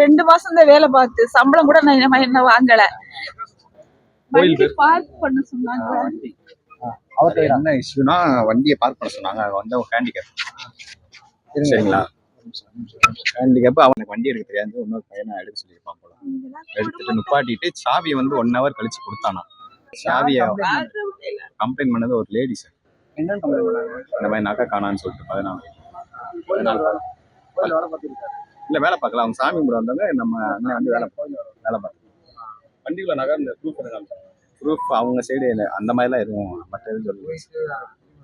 ரெண்டு மாசம் தான் வேலை பார்த்து சம்பளம் கூட நான் என்ன வாங்கல. வண்டி பார்க் பண்ண சொன்னாங்க. அவர்கிட்ட என்ன இஷ்யூனா வண்டியை பார்க் பண்ண சொன்னாங்க. அவன் வந்து ஹேண்டிகேப் சரிங்களா? ஹேண்டிகேப் அவனுக்கு வண்டி எடுக்க தெரியாது. இன்னொரு பையனை எடுக்க சொல்லியிருப்பான் போல. எடுத்துட்டு நிப்பாட்டிட்டு சாவியை வந்து ஒன் ஹவர் கழிச்சு கொடுத்தானா சாவியை கம்ப்ளைண்ட் பண்ணது ஒரு லேடி சார்? இந்த மாதிரி நகை காணான்னு சொல்லிட்டு பதினாலு. கோயில் இல்ல வேலை பார்க்கல. அவங்க சாமி கும்பிட வந்தாங்க நம்ம அண்ணன் வந்து வேலை வேலை பார்க்க. வண்டிக்குள்ள நகை இந்த ப்ரூஃப் ப்ரூஃப் அவங்க சைடு அந்த மாதிரிலாம் எதுவும் மற்ற எதுவும் சொல்லுங்க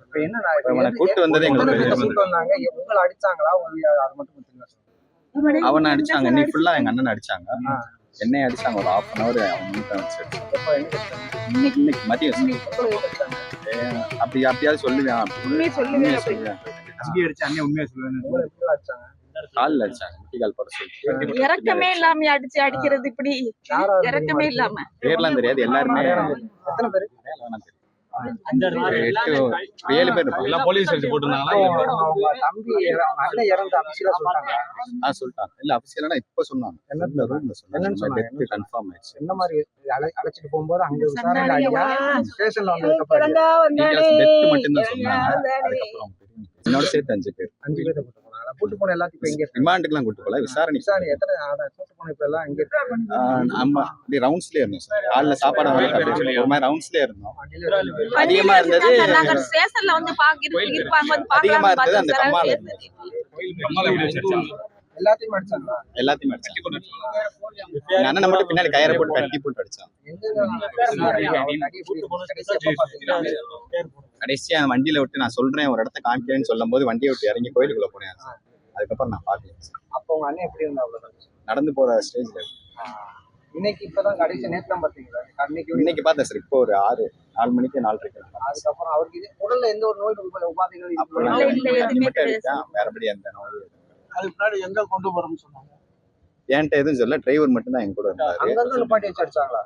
இப்ப என்ன கூட்டு வந்ததே எங்களுக்கு அடிச்சாங்களா? அது மட்டும் அவனை அடிச்சாங்க. நீ ஃபுல்லா எங்க அண்ணன் அடிச்சாங்க. என்னைய அடிச்சாங்க. ஒரு ஹாஃப் அன் அவர் இன்னைக்கு இன்னைக்கு மதியம் அப்படி அப்படியாவது சொல்லுவேன். உண்மையை சொல்லுங்க உண்மையை சொல்லுவேன். அடி அடிச்சு அண்ணன் உண்மையா சொல்லுவேன் காலில் அடிச்சாங்க. முட்டி கால் போட சொல்லி இறக்கமே இல்லாம அடிச்சு. அடிக்கிறது இப்படி. இறக்கமே இல்லாம. பேர்லாம் தெரியாது. எல்லாருமே ஏழு பேர் எல்லாம் போலீஸ் வச்சு போட்டிருந்தாங்களா? அவங்க தம்பி இற- அண்ணன் இறந்து அபிஷேகா சொல்றாங்க ஆ சொல்லிட்டாங்க. இல்ல அபிஷியலா இப்ப சொன்னாங்க. ரூம்ல சொன்னாங்க? டெத் கன்ஃபார்ம் ஆயிடுச்சு. என்ன மாதிரி அழை- அழைச்சிட்டு போகும்போது அங்க விசாரணை சண்டாளியவா? ஐயா ஸ்டேஷன்ல வந்ததுக்கு அப்புறம். கிழங்கா வந்தாலே, டெத் மட்டும் தான் சொன்னாங்க. வந்தாலே. அதுக்கப்புறம் என்னோட சேர்த்து அஞ்சு பேர். அஞ்சு பேரை கூட்டு போன எல்லாத்தையும் இப்ப எங்க இருக்கு. ரிமாண்டுக்குலாம் கூட்டு போல விசாரணை விசாரணை எத்தனை அதான் கூட்டு போன இப்ப எல்லாம் ஆஹ் ஆமா அப்படி ரவுண்ட்ஸ்லயே இருந்தோம் சார். காலைல சாப்பாடு ஒரு மாதிரி ரவுண்ட்ஸ்லயே இருந்தோம். அதிகமா இருந்தது ஸ்டேஷன்ல வந்து பாக்க இருப்பாங்க வந்து அதிகமா இருந்தது அந்த கம்மால. எல்லாத்தையும் அடிச்சாங்களா? எல்லாத்தையும் அடிச்சாங்க. அண்ணனை மட்டும் பின்னாடி கயிறை போட்டு கட்டி போட்டு அடிச்சான் கடைசியா அந்த வண்டியில விட்டு நான் சொல்றேன் ஒரு இடத்த காமிக்கிறேன்னு சொல்லும் போது வண்டியை விட்டு இறங்கி கோயிலுக்குள்ள போனேன். அதுக்கப்புறம் நான் பாக்கல. சார். அப்போ உங்க அண்ணன் எப்படி இருந்தா நடந்து போற ஸ்டேஜ்ல இன்னைக்கு இப்பதான் கடைசி நேத்து தான் பாத்தீங்களா அன்னைக்கு இன்னைக்கு பார்த்தேன் சார் இப்போ ஒரு ஆறு நாலு மணிக்கு நாலரைக்கு அதுக்கப்புறம் அவருக்கு இது உடல்ல எந்த ஒரு நோய் உப- உபாதைகள் வேறபடி அந்த நோய் அதுக்கு முன்னாடி எங்க கொண்டு போறோம்னு சொன்னாங்க. என்கிட்ட எதுவும் சொல்ல டிரைவர் மட்டும் தான் என் கூட இருந்தாரு. அங்கங்க நிப்பாட்டி வச்சு அடிச்சாங்களா?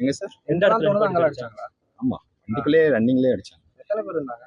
எங்க சார் எந்த இடத்துல அடிச்சாங்களா? வண்டிக்குள்ளேயே ரன்னிங்லேயே அடிச்சாங்க. எத்தனை பேர் இருந்தாங்க?